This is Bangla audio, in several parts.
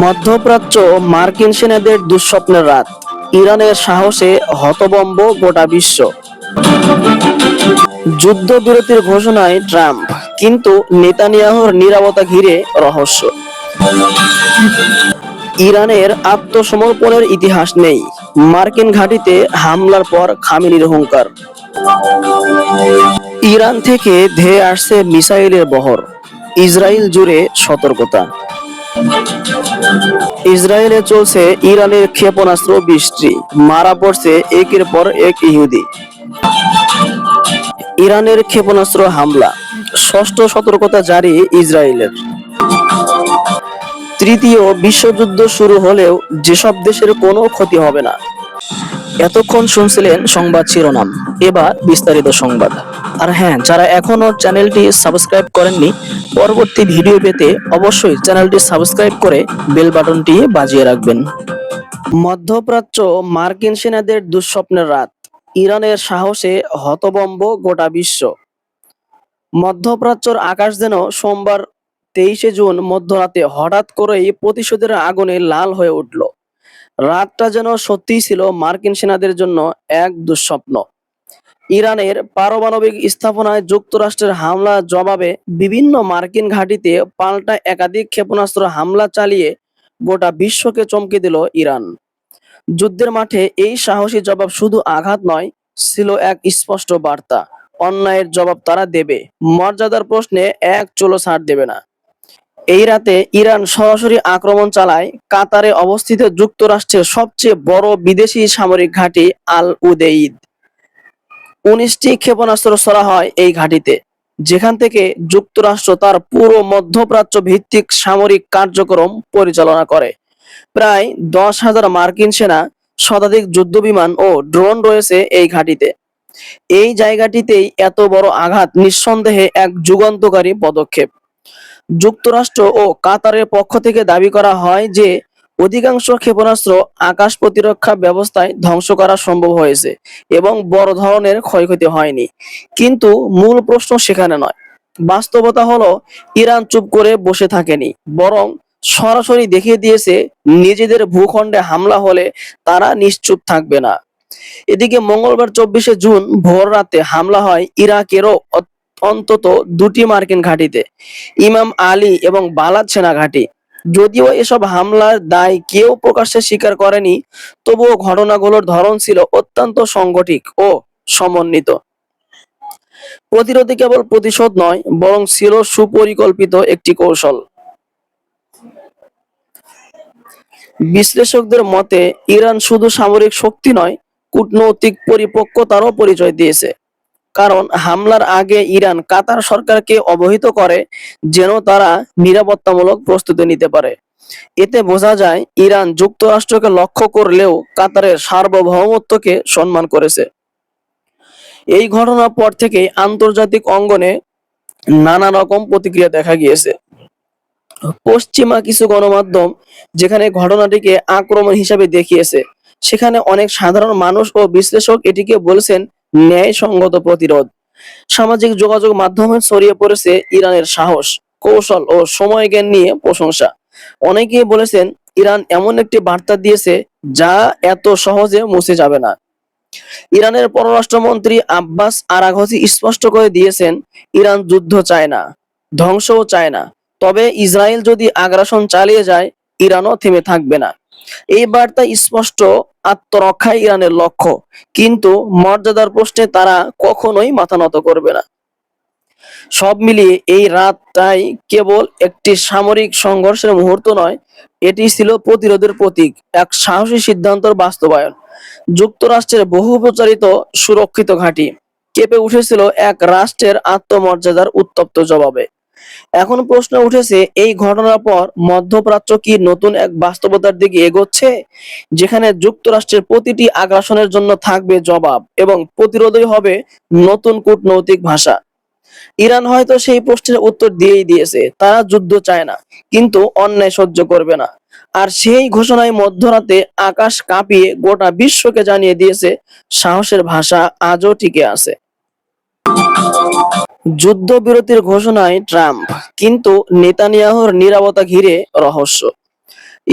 মধ্যপ্রাচ্য মার্কিন সেনাদের দুঃস্বপ্নের রাত। ইরানের সাহসে হতবম্ব গোটা বিশ্ব। যুদ্ধবিরতির ঘোষণায় ট্রাম্প, কিন্তু নেতানিয়াহুর নিরাপত্তা ঘিরে রহস্য। ইরানের আত্মসমর্পণের ইতিহাস নেই। মার্কিন ঘাঁটিতে হামলার পর খামিনির হুঙ্কার। ইরান থেকে ধেয়ে আসছে মিসাইলের বহর। ইসরায়েল জুড়ে সতর্কতা। ইসরায়েলে চলছে ইরানের ক্ষেপণাস্ত্র বৃষ্টি মারা পড়ছে একের পর এক ইহুদি। ইরানের ক্ষেপণাস্ত্র হামলা। ষষ্ঠ সতর্কতা জারি ইসরায়েলের। তৃতীয়, বিশ্বযুদ্ধ শুরু হলেও যেসব দেশের কোনো ক্ষতি হবে না। এতক্ষণ শুনছিলেন সংবাদ শিরোনাম, এবার বিস্তারিত সংবাদ। আর হ্যাঁ যারা এখনও চ্যানেলটি সাবস্ক্রাইব করেননি, পরবর্তী ভিডিও পেতে অবশ্যই চ্যানেলটি সাবস্ক্রাইব করে বেল বাটনটি বাজিয়ে রাখবেন। মধ্যপ্রাচ্য মার্কিন সেনাদের দুঃস্বপ্নের রাত, ইরানের সাহসে হতবম্ব গোটা বিশ্ব। মধ্যপ্রাচ্যর আকাশ যেন সোমবার তেইশে জুন মধ্যরাতে হঠাৎ করেই প্রতিশোধের আগুনে লাল হয়ে উঠল। রাতটা যেন সত্যিই ছিল মার্কিন সেনাদের জন্য এক দুঃস্বপ্ন। ইরানের পারমাণবিক স্থাপনায় যুক্তরাষ্ট্রের হামলা জবাবে বিভিন্ন মার্কিন ঘাঁটিতে পাল্টা একাধিক ক্ষেপণাস্ত্র হামলা চালিয়ে গোটা বিশ্বকে চমকে দিল ইরান। যুদ্ধের মাঠে এই সাহসী জবাব শুধু আঘাত নয়, ছিল এক স্পষ্ট বার্তা। অন্যায়ের জবাব তারা দেবে। মর্যাদার প্রশ্নে এক চুলো ছাড় দেবে না। এই রাতে ইরান সরাসরি আক্রমণ চালায় কাতারে অবস্থিত যুক্তরাষ্ট্রের সবচেয়ে বড় বিদেশি সামরিক ঘাঁটি আল উদেইদ। উনিশটি ক্ষেপণাস্ত্র ছড়া হয় এই ঘাঁটিতে, যেখান থেকে যুক্তরাষ্ট্র তার পুরো মধ্যপ্রাচ্য ভিত্তিক সামরিক কার্যক্রম পরিচালনা করে। প্রায় দশ হাজার মার্কিন সেনা, শতাধিক যুদ্ধবিমান ও ড্রোন রয়েছে এই ঘাঁটিতে। এই জায়গাটিতেই এত বড় আঘাত নিঃসন্দেহে এক যুগান্তকারী পদক্ষেপ। যুক্তরাষ্ট্র ও কাতারের পক্ষ থেকে দাবি করা হয় যে, অধিকাংশ ক্ষেপণাস্ত্র আকাশ প্রতিরক্ষা ব্যবস্থায় ধ্বংস করা সম্ভব হয়েছে এবং বড় ধরনের ক্ষয়ক্ষতি হয়নি। কিন্তু মূল প্রশ্ন সেখানে নয়। বাস্তবতা হলো, ইরান চুপ করে বসে থাকেনি, বরং সরাসরি দেখিয়ে দিয়েছে নিজেদের ভূখণ্ডে হামলা হলে তারা নিশ্চুপ থাকবে না। এদিকে মঙ্গলবার চব্বিশে জুন ভোর রাতে হামলা হয় ইরাকেরও অন্তত দুটি মার্কিন ঘাঁটিতে, ইমাম আলী এবং বালাদ সেনা ঘাঁটি। যদিও এসব হামলার দায় কেউ প্রকাশ্যে স্বীকার করেনি, তবুও ঘটনাগুলোর ধরন ছিল অত্যন্ত সংগঠিত ও সমন্বিত। প্রতিরোধে কেবল প্রতিশোধ নয়, বরং ছিল সুপরিকল্পিত একটি কৌশল। বিশ্লেষকদের মতে, ইরান শুধু সামরিক শক্তি নয়, কূটনৈতিক পরিপক্কতারও পরিচয় দিয়েছে। কারণ হামলার আগে ইরান কাতার সরকারকে অবহিত করে যেন তারা নিরাপত্তামূলক প্রস্তুতি নিতে পারে। এতে বোঝা যায় ইরান যুক্তরাষ্ট্রকে লক্ষ্য করলেও কাতারের সার্বভৌমত্বকে সম্মান করেছে। এই ঘটনার পর থেকে আন্তর্জাতিক অঙ্গনে নানা রকম প্রতিক্রিয়া দেখা গিয়েছে। পশ্চিমা কিছু গণমাধ্যম যেখানে ঘটনাটিকে আক্রমণ হিসাবে দেখিয়েছে, সেখানে অনেক সাধারণ মানুষ ও বিশ্লেষক এটিকে বলছেন ন্যায়সঙ্গত প্রতিরোধ। সামাজিক যোগাযোগ মাধ্যমে ছড়িয়ে পড়েছে ইরানের সাহস, কৌশল ও সময় জ্ঞান নিয়ে প্রশংসা। অনেকেই বলেছেন, ইরান এমন একটি বার্তা দিয়েছে যা এত সহজে মুছে যাবে না। ইরানের পররাষ্ট্রমন্ত্রী আব্বাস আরাঘসি স্পষ্ট করে দিয়েছেন, ইরান যুদ্ধ চায় না, ধ্বংসও চায় না। তবে ইসরায়েল যদি আগ্রাসন চালিয়ে যায়, ইরানও থেমে থাকবে না। এই বার্তা স্পষ্ট আত্মরক্ষাই ইরানের লক্ষ্য। কিন্তু মর্যাদার প্রশ্নে তারা কখনোই মাথা নত করবে না। সব মিলিয়ে এই রাতটাই কেবল একটি সামরিক সংঘর্ষের মুহূর্ত নয়, এটি ছিল প্রতিরোধের প্রতীক, এক সাহসী সিদ্ধান্তের বাস্তবায়ন। যুক্তরাষ্ট্রের বহু প্রচারিত সুরক্ষিত ঘাঁটি কেঁপে উঠেছিল এক রাষ্ট্রের আত্মমর্যাদার উত্তপ্ত জবাবে। এখন প্রশ্ন উঠেছে, এই ঘটনার পর মধ্যপ্রাচ্য কি নতুন এক বাস্তবতার দিকে এগোচ্ছে? যেখানে যুক্তরাষ্ট্রের প্রতিটি আগ্রাসনের জন্য থাকবে জবাব এবং প্রতিরোধই হবে নতুন কূটনৈতিক ভাষা। ইরান হয়তো সেই প্রশ্নের উত্তর দিয়েই দিয়েছে, তারা যুদ্ধ চায় না, কিন্তু অন্যায় সহ্য করবে না। আর সেই ঘোষণায় মধ্যরাতে আকাশ কাঁপিয়ে গোটা বিশ্বকে জানিয়ে দিয়েছে, সাহসের ভাষা আজও টিকে আছে। যুদ্ধবিরতির ঘোষণায় ট্রাম্প, কিন্তু নেতানিয়াহুর নিরাপত্তা ঘিরে রহস্য।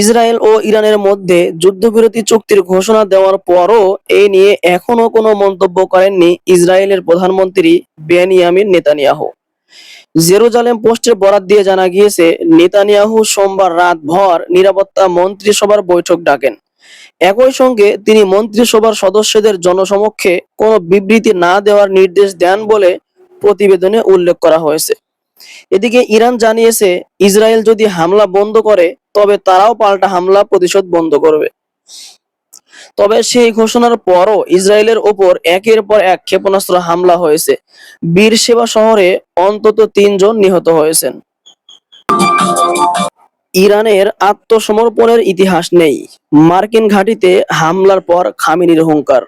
ইসরায়েল ও ইরানের মধ্যে যুদ্ধবিরতি চুক্তির ঘোষণা দেওয়ার পরও এই নিয়ে এখনও কোনো মন্তব্য করেননি ইসরায়েলের প্রধানমন্ত্রী বেনিয়ামিন নেতানিয়াহু। জেরুজালেম পোস্টের বরাত দিয়ে জানা গিয়েছে, নেতানিয়াহু সোমবার রাত ভর নিরাপত্তা মন্ত্রিসভার বৈঠক ডাকেন। একই সঙ্গে তিনি মন্ত্রিসভার সদস্যদের জনসমক্ষে কোনো বিবৃতি না দেওয়ার নির্দেশ দেন বলে প্রতিবেদনে উল্লেখ করা হয়েছে। এদিকে ইরান জানিয়েছে, ইসরায়েল যদি হামলা বন্ধ করে, তবে তারাও পাল্টা হামলা প্রতিশোধ বন্ধ করবে। তবে সেই ঘোষণার পরও ইসরায়েলের ওপর একের পর এক ক্ষেপণাস্ত্র হামলা হয়েছে। বীরসেবা শহরে অন্তত তিনজন নিহত হয়েছেন। ইরানের আত্মসমর্পণের ইতিহাস নেই। মার্কিন ঘাঁটিতে হামলার পর খামিনির হুঙ্কার।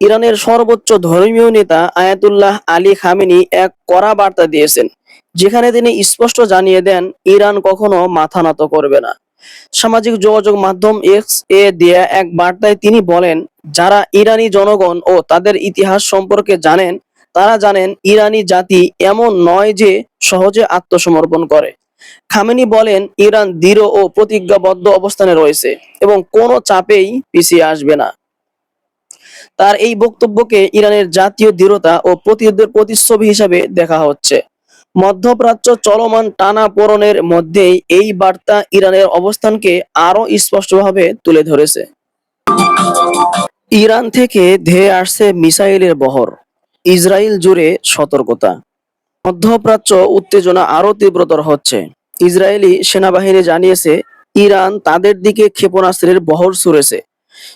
ইরানের সর্বোচ্চ ধর্মীয় নেতা আয়াতুল্লাহ আলী খামেনি এক কড়া বার্তা দিয়েছেন, যেখানে তিনি স্পষ্ট জানিয়ে দেন, ইরান কখনো মাথা নত করবে না। সামাজিক যোগাযোগ মাধ্যম এক্স এ দেয়া এক বার্তায় তিনি বলেন, যারা ইরানি জনগণ ও তাদের ইতিহাস সম্পর্কে জানেন, তারা জানেন ইরানি জাতি এমন নয় যে সহজে আত্মসমর্পণ করে। খামেনি বলেন, ইরান দৃঢ় ও প্রতিজ্ঞাবদ্ধ অবস্থানে রয়েছে এবং কোনো চাপেই পিছিয়ে আসবে না। তার এই বক্তব্যকে ইরানের জাতীয় দৃঢ়তা ও প্রতিরোধের প্রতিচ্ছবি হিসাবে দেখা হচ্ছে। মধ্যপ্রাচ্য চলমান টানা পোড়নের মধ্যেই এই বার্তা ইরানের অবস্থানকে আরও স্পষ্টভাবে তুলে ধরেছে। ইরান থেকে ধেয়ে আসছে মিসাইলের বহর, ইসরায়েল জুড়ে সতর্কতা। মধ্যপ্রাচ্য উত্তেজনা আরও তীব্রতর হচ্ছে। ইসরায়েলি সেনাবাহিনী জানিয়েছে, ইরান তাদের দিকে ক্ষেপণাস্ত্রের বহর ছুড়েছে।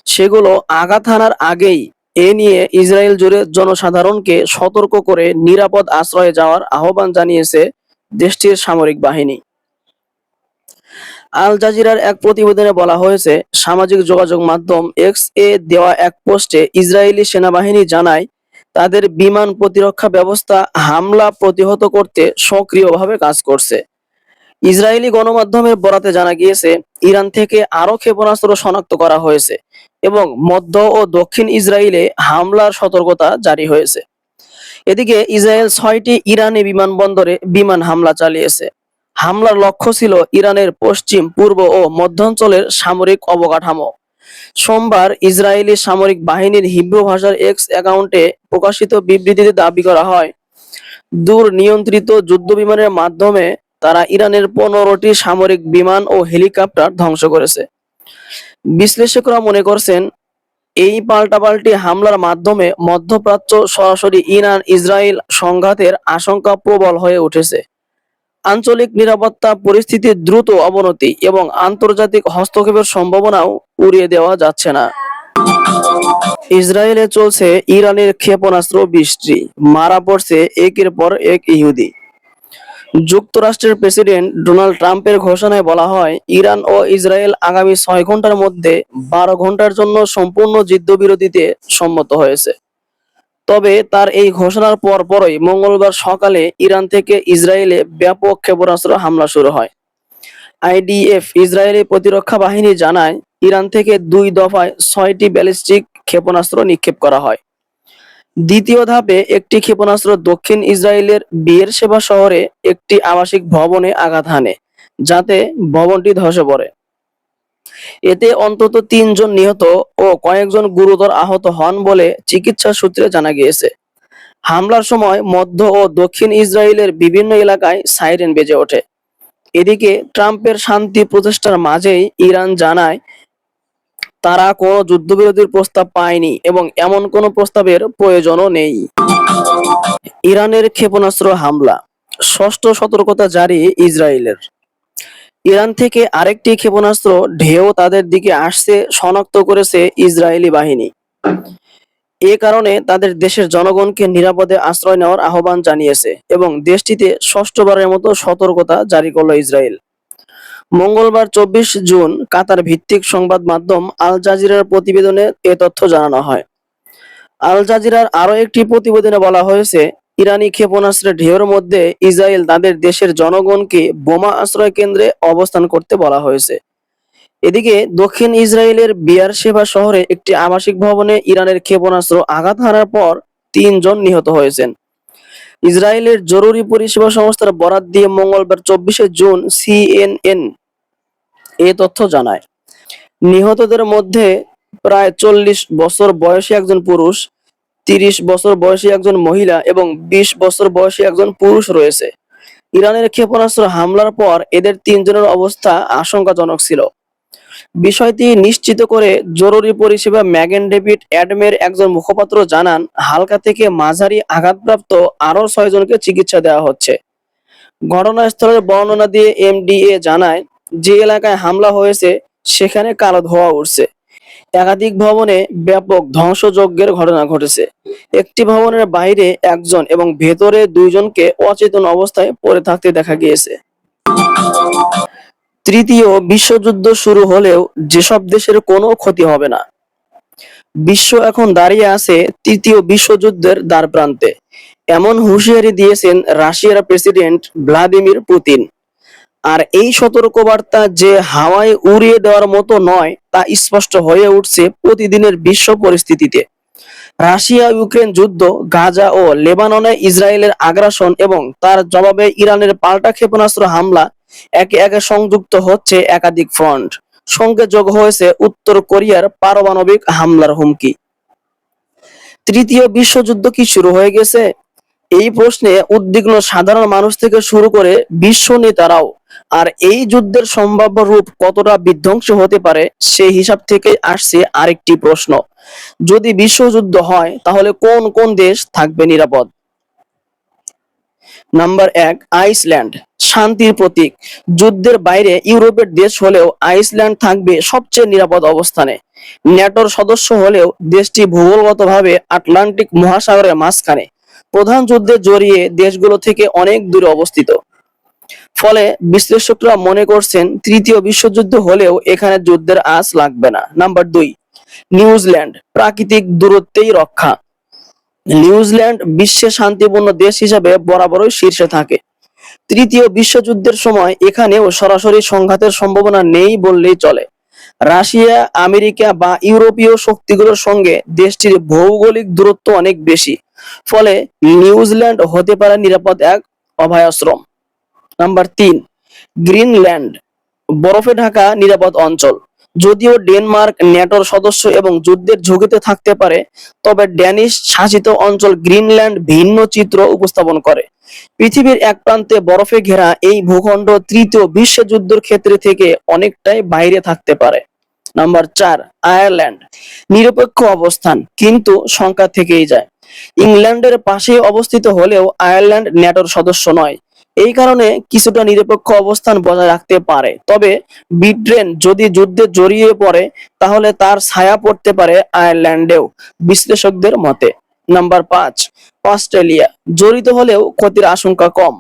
সেগুলো আঘাত হানার আগেই এ নিয়ে ইসরায়েল জুড়ে জনসাধারণকে সতর্ক করে নিরাপদ আশ্রয়ে যাওয়ার আহ্বান জানিয়েছে দেশটির সামরিক বাহিনী। আল জাজিরার এক প্রতিবেদনে বলা হয়েছে, সামাজিক যোগাযোগ মাধ্যম এক্স এ দেওয়া এক পোস্টে ইসরায়েলি সেনাবাহিনী জানায়, তাদের বিমান প্রতিরক্ষা ব্যবস্থা হামলা প্রতিহত করতে সক্রিয়ভাবে কাজ করছে। ইসরায়েলি গণমাধ্যমের বরাতে জানা গিয়েছে, ইরান থেকে আরও ক্ষেপণাস্ত্র শনাক্ত করা হয়েছে এবং মধ্য ও দক্ষিণ ইসরায়েলে হামলার সতর্কতা জারি হয়েছে। এদিকে ইসরায়েল ছয়টি ইরানি বিমানবন্দরে বিমান হামলা চালিয়েছে। হামলার লক্ষ্য ছিল ইরানের পশ্চিম, পূর্ব ও মধ্যাঞ্চলের সামরিক অবকাঠামো। সোমবার ইসরায়েলি সামরিক বাহিনীর হিব্রু ভাষার এক্স অ্যাকাউন্টে প্রকাশিত বিবৃতিতে দাবি করা হয়, দূর নিয়ন্ত্রিত যুদ্ধ বিমানের মাধ্যমে তারা ইরানের পনেরোটি সামরিক বিমান ও হেলিকপ্টার ধ্বংস করেছে। বিশ্লেষকরা মনে করছেন, এই পাল্টাপাল্টি হামলার মাধ্যমে মধ্যপ্রাচ্য সরাসরি ইরান ইসরায়েল সংঘাতের আশঙ্কা প্রবল হয়ে উঠেছে। আঞ্চলিক নিরাপত্তা পরিস্থিতির দ্রুত অবনতি এবং আন্তর্জাতিক হস্তক্ষেপের সম্ভাবনাও উড়িয়ে দেওয়া যাচ্ছে না। ইসরায়েলে চলছে ইরানের ক্ষেপণাস্ত্র বৃষ্টি, মারা পড়ছে একের পর এক ইহুদি। যুক্তরাষ্ট্রের প্রেসিডেন্ট ডোনাল্ড ট্রাম্পের ঘোষণায় বলা হয়, ইরান ও ইসরায়েল আগামী ছয় ঘণ্টার মধ্যে বারো ঘণ্টার জন্য সম্পূর্ণ যুদ্ধবিরতিতে সম্মত হয়েছে। তবে তার এই ঘোষণার পর পরই মঙ্গলবার সকালে ইরান থেকে ইসরায়েলে ব্যাপক ক্ষেপণাস্ত্র হামলা শুরু হয়। আইডিএফ ইসরায়েলি প্রতিরক্ষা বাহিনী জানায়, ইরান থেকে দুই দফায় ছয়টি ব্যালিস্টিক ক্ষেপণাস্ত্র নিক্ষেপ করা হয়। দ্বিতীয় ধাপে একটি ক্ষেপণাস্ত্র দক্ষিণ ইসরায়েলের বিয়ের সেবা শহরে একটি আবাসিক ভবনে আঘাত হানে, যাতে ভবনটি ধসে পড়ে। এতে অন্তত তিনজন নিহত ও কয়েকজন গুরুতর আহত হন বলে চিকিৎসা সূত্রে জানা গিয়েছে। হামলার সময় মধ্য ও দক্ষিণ ইসরায়েলের বিভিন্ন এলাকায় সাইরেন বেজে ওঠে। এদিকে ট্রাম্পের শান্তি প্রচেষ্টার মাঝেই ইরান জানায় তারা কোনো যুদ্ধবিরতির প্রস্তাব পায়নি এবং এমন কোনো প্রস্তাবের প্রয়োজনও নেই। ইরানের ক্ষেপণাস্ত্র হামলা, ষষ্ঠ সতর্কতা জারি ইসরায়েলের। ইরান থেকে আরেকটি ক্ষেপণাস্ত্র ঢেউ তাদের দিকে আসছে শনাক্ত করেছে ইসরায়েলি বাহিনী। এ কারণে তাদের দেশের জনগণকে নিরাপদে আশ্রয় নেওয়ার আহ্বান জানিয়েছে এবং দেশটিতে ষষ্ঠবারের মতো সতর্কতা জারি করল ইসরায়েল। মঙ্গলবার চব্বিশ জুন কাতার ভিত্তিক সংবাদ মাধ্যম আল জাজিরার প্রতিবেদনে এ তথ্য জানানো হয়। আল জাজিরার আরও একটি প্রতিবেদনে বলা হয়েছে, ইরানি ক্ষেপণাস্ত্রের ঢেউর মধ্যে ইসরায়েল তাদের দেশের জনগণকে বোমা আশ্রয় কেন্দ্রে অবস্থান করতে বলা হয়েছে। এদিকে দক্ষিণ ইসরায়েলের বিয়ার সেবা শহরে একটি আবাসিক ভবনে ইরানের ক্ষেপণাস্ত্র আঘাত হানার পর তিনজন নিহত হয়েছেন। ইসরায়েলের জরুরি পরিষেবা সংস্থার বরাত দিয়ে মঙ্গলবার চব্বিশে জুন সিএনএন এ তথ্য জানায়। নিহতদের মধ্যে প্রায় চল্লিশ বছর বয়সী একজন পুরুষ, তিরিশ বছর বয়সী একজন মহিলা এবং বিশ বছর বয়সী একজন পুরুষ রয়েছে। ইরানের ক্ষেপণাস্ত্র হামলার পর এদের তিনজনের অবস্থা আশঙ্কাজনক ছিল। বিষয়টি নিশ্চিত করে জরুরি পরিষেবা ম্যাগেন ডেভিড অ্যাডমের একজন মুখপাত্র জানান, হালকা থেকে মাঝারি আঘাতপ্রাপ্ত আরও ছয়জনকে চিকিৎসা দেওয়া হচ্ছে। ঘটনাস্থলের বর্ণনা দিয়ে এমডিএ জানায় যে এলাকায় হামলা হয়েছে, সেখানে কালো ধোয়া উঠছে একাধিক ভবনে ব্যাপক ধ্বংসযজ্ঞের ঘটনা ঘটেছে। একটি ভবনের বাইরে একজন এবং ভেতরে দুইজনকে অচেতন অবস্থায় পড়ে থাকতে দেখা গিয়েছে। তৃতীয় বিশ্বযুদ্ধ শুরু হলেও যেসব দেশের কোনো ক্ষতি হবে না। বিশ্ব এখন দাঁড়িয়ে আছে তৃতীয় বিশ্বযুদ্ধের দ্বার প্রান্তে এমন হুঁশিয়ারি দিয়েছেন রাশিয়ার প্রেসিডেন্ট ভ্লাদিমির পুতিন। আর এই সতর্কবার্তা যে হাওয়ায় উড়িয়ে দেওয়ার মতো নয়, তা স্পষ্ট হয়ে উঠছে প্রতিদিনের বিশ্ব পরিস্থিতিতে। রাশিয়া ইউক্রেন যুদ্ধ, গাজা ও লেবাননে ইসরায়েলের আগ্রাসন এবং তার জবাবে ইরানের পাল্টা ক্ষেপণাস্ত্র হামলা একে একে সংযুক্ত হচ্ছে একাধিক ফ্রন্ট। সঙ্গে যোগ হয়েছে উত্তর কোরিয়ার পারমাণবিক হামলার হুমকি। তৃতীয় বিশ্বযুদ্ধ কি শুরু হয়ে গেছে? এই প্রশ্নে উদ্বিগ্ন সাধারণ মানুষ থেকে শুরু করে বিশ্ব নেতারাও, আর এই যুদ্ধের সম্ভাব্য রূপ কতটা বিধ্বংসী হতে পারে সেই হিসাব থেকে আসছে আরেকটি প্রশ্ন। যদি বিশ্বযুদ্ধ হয়, তাহলে কোন কোন দেশ থাকবে নিরাপদ? নাম্বার এক, আইসল্যান্ড। শান্তির প্রতীক। যুদ্ধের বাইরে ইউরোপের দেশ হলেও আইসল্যান্ড থাকবে সবচেয়ে নিরাপদ অবস্থানে। ন্যাটোর সদস্য হলেও দেশটি ভূগোলগতভাবে আটলান্টিক মহাসাগরের মাঝখানে। প্রধান যুদ্ধে জড়িয়ে দেশগুলো থেকে অনেক দূরে অবস্থিত। ফলে বিশ্লেষকরা মনে করছেন তৃতীয় বিশ্বযুদ্ধ হলেও এখানে যুদ্ধের আঁচ লাগবে না। নাম্বার দুই, নিউজিল্যান্ড প্রাকৃতিক দূরত্বেই রক্ষা। নিউজিল্যান্ড বিশ্বে শান্তিপূর্ণ দেশ হিসাবে বরাবরই শীর্ষে থাকে। তৃতীয় বিশ্বযুদ্ধের সময় এখানেও সরাসরি সংঘাতের সম্ভাবনা নেই বললেই চলে। রাশিয়া, আমেরিকা বা ইউরোপীয় শক্তিগুলোর সঙ্গে দেশটির ভৌগোলিক দূরত্ব অনেক বেশি। ফলে নিউজিল্যান্ড হতে পারে নিরাপদ এক অভয়াশ্রম। নাম্বার তিন, গ্রিনল্যান্ড। বরফে ঢাকা নিরাপদ অঞ্চল। যদিও ডেনমার্ক ন্যাটোর সদস্য এবং যুদ্ধের ঝুঁকিতে থাকতে পারে, তবে ড্যানিশ শাসিত অঞ্চল গ্রিনল্যান্ড ভিন্ন চিত্র উপস্থাপন করে। পৃথিবীর এক প্রান্তে বরফে ঘেরা এই ভূখণ্ড তৃতীয় বিশ্বযুদ্ধের ক্ষেত্রে থেকে অনেকটাই বাইরে থাকতে পারে। নাম্বার চার আয়ারল্যান্ড নিরপেক্ষ অবস্থান, কিন্তু সংখ্যা থেকেই যায়। ইংল্যান্ডের পাশে অবস্থিত হলেও আয়ারল্যান্ড ন্যাটোর সদস্য নয়। এই কারণে কিছুটা নিরপেক্ষ অবস্থান বজায় রাখতে পারে। তবে ব্রিটেন যদি যুদ্ধে জড়িয়ে পড়ে, তাহলে তার ছায়া পড়তে পারে আয়ারল্যান্ডেও, বিশ্লেষকদের মতে। নাম্বার পাঁচ অস্ট্রেলিয়া। জড়িত হলেও ক্ষতির আশঙ্কা কম।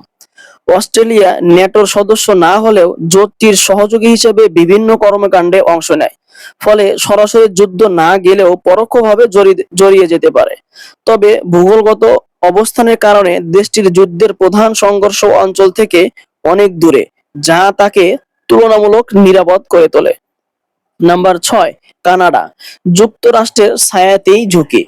অস্ট্রেলিয়া ন্যাটোর সদস্য না হলেও জোটটির সহযোগী হিসেবে বিভিন্ন কর্মকাণ্ডে অংশ নেয়। ফলে সরাসরি যুদ্ধ না গেলেও পরোক্ষভাবে জড়ি- জড়িয়ে যেতে পারে। তবে ভূগোলগত অবস্থানের কারণে দেশটির যুদ্ধের প্রধান সংঘর্ষ অঞ্চল থেকে অনেক দূরে, যা তাকে তুলনামূলক নিরাপদ করে তোলে। নাম্বার ছয়, কানাডা, যুক্তরাষ্ট্রের ছায়াতেই ঝুঁকি।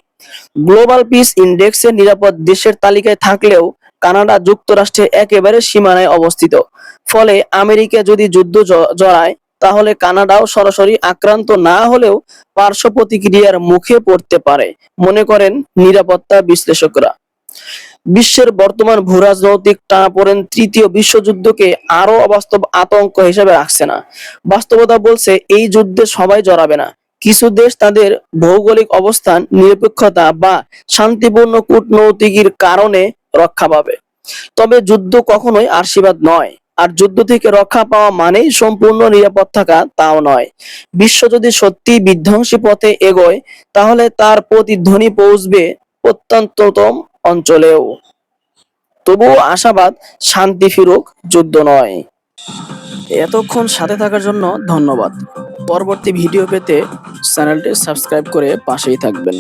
গ্লোবাল পিস ইন্ডেক্সে নিরাপদ দেশের তালিকায় থাকলেও কানাডা যুক্তরাষ্ট্রের একেবারে সীমানায় অবস্থিত। ফলে আমেরিকা যদি যুদ্ধ জড়ায় তাহলে কানাডাও সরাসরি আক্রান্ত না হলেও পার্শ্ব প্রতিক্রিয়ার মুখে পড়তে পারে। মনে করেন নিরাপত্তা বিশ্লেষকরা। বিশ্বের বর্তমান ভূরাজনৈতিক টানাপোড়েন তৃতীয় বিশ্বযুদ্ধকে আরও অবাস্তব আতঙ্ক হিসেবে রাখছে না। বাস্তবতা বলছে এই যুদ্ধে সবাই জড়াবে না। কিছু দেশ তাদের ভৌগোলিক অবস্থান, নিরপেক্ষতা বা শান্তিপূর্ণ কূটনৈতিকীর কারণে রক্ষা পাবে। তবে যুদ্ধ কখনোই আশীর্বাদ নয়। আর যুদ্ধ থেকে রক্ষা পাওয়া মানেই সম্পূর্ণ নিরাপদ থাকা তাও নয়। বিশ্ব যদি সত্যি বিধ্বংসী পথে এগোয়, তাহলে তার প্রতিধ্বনি পৌঁছবে প্রত্যন্ততম অঞ্চলেও। তবুও আশাবাদ, শান্তি ফিরুক, যুদ্ধ নয়। এতক্ষণ সাথে থাকার জন্য ধন্যবাদ। পরবর্তী ভিডিও পেতে চ্যানেলটি সাবস্ক্রাইব করে পাশেই থাকবেন।